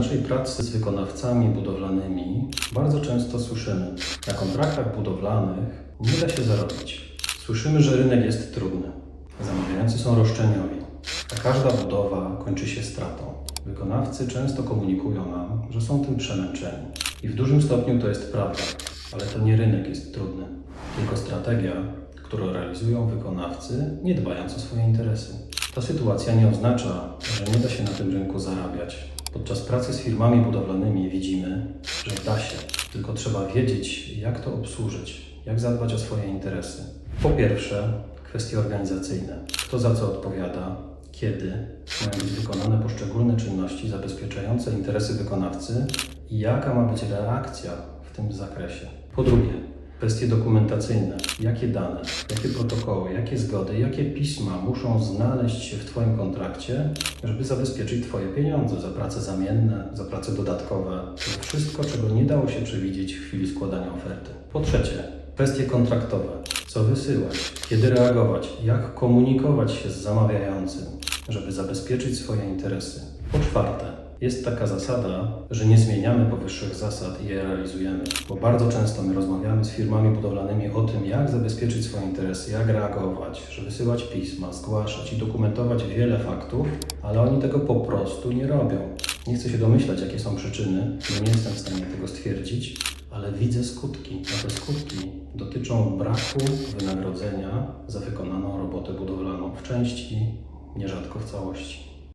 naszej pracy z wykonawcami budowlanymi bardzo często słyszymy, na kontraktach budowlanych nie da się zarobić. Słyszymy, że rynek jest trudny. Zamawiający są roszczeniowi, a każda budowa kończy się stratą. Wykonawcy często komunikują nam, że są tym przemęczeni. I w dużym stopniu to jest prawda, ale to nie rynek jest trudny, tylko strategia, którą realizują wykonawcy, nie dbając o swoje interesy. Ta sytuacja nie oznacza, że nie da się na tym rynku zarabiać. Podczas pracy z firmami budowlanymi widzimy, że da się, tylko trzeba wiedzieć, jak to obsłużyć, jak zadbać o swoje interesy. Po pierwsze, kwestie organizacyjne. Kto za co odpowiada, kiedy mają być wykonane poszczególne czynności zabezpieczające interesy wykonawcy i jaka ma być reakcja w tym zakresie. Po drugie, kwestie dokumentacyjne. Jakie dane, jakie protokoły, jakie zgody, jakie pisma muszą znaleźć się w Twoim kontrakcie, żeby zabezpieczyć Twoje pieniądze za prace zamienne, za prace dodatkowe, wszystko, czego nie dało się przewidzieć w chwili składania oferty. Po trzecie, kwestie kontraktowe. Co wysyłać, kiedy reagować, jak komunikować się z zamawiającym, żeby zabezpieczyć swoje interesy. Po czwarte, jest taka zasada, że nie zmieniamy powyższych zasad i je realizujemy, bo bardzo często my rozmawiamy z firmami budowlanymi o tym, jak zabezpieczyć swoje interesy, jak reagować, że wysyłać pisma, zgłaszać i dokumentować wiele faktów, ale oni tego po prostu nie robią. Nie chcę się domyślać, jakie są przyczyny, bo nie jestem w stanie tego stwierdzić, ale widzę skutki. A te skutki dotyczą braku wynagrodzenia za wykonaną robotę budowlaną w części, nierzadko w całości.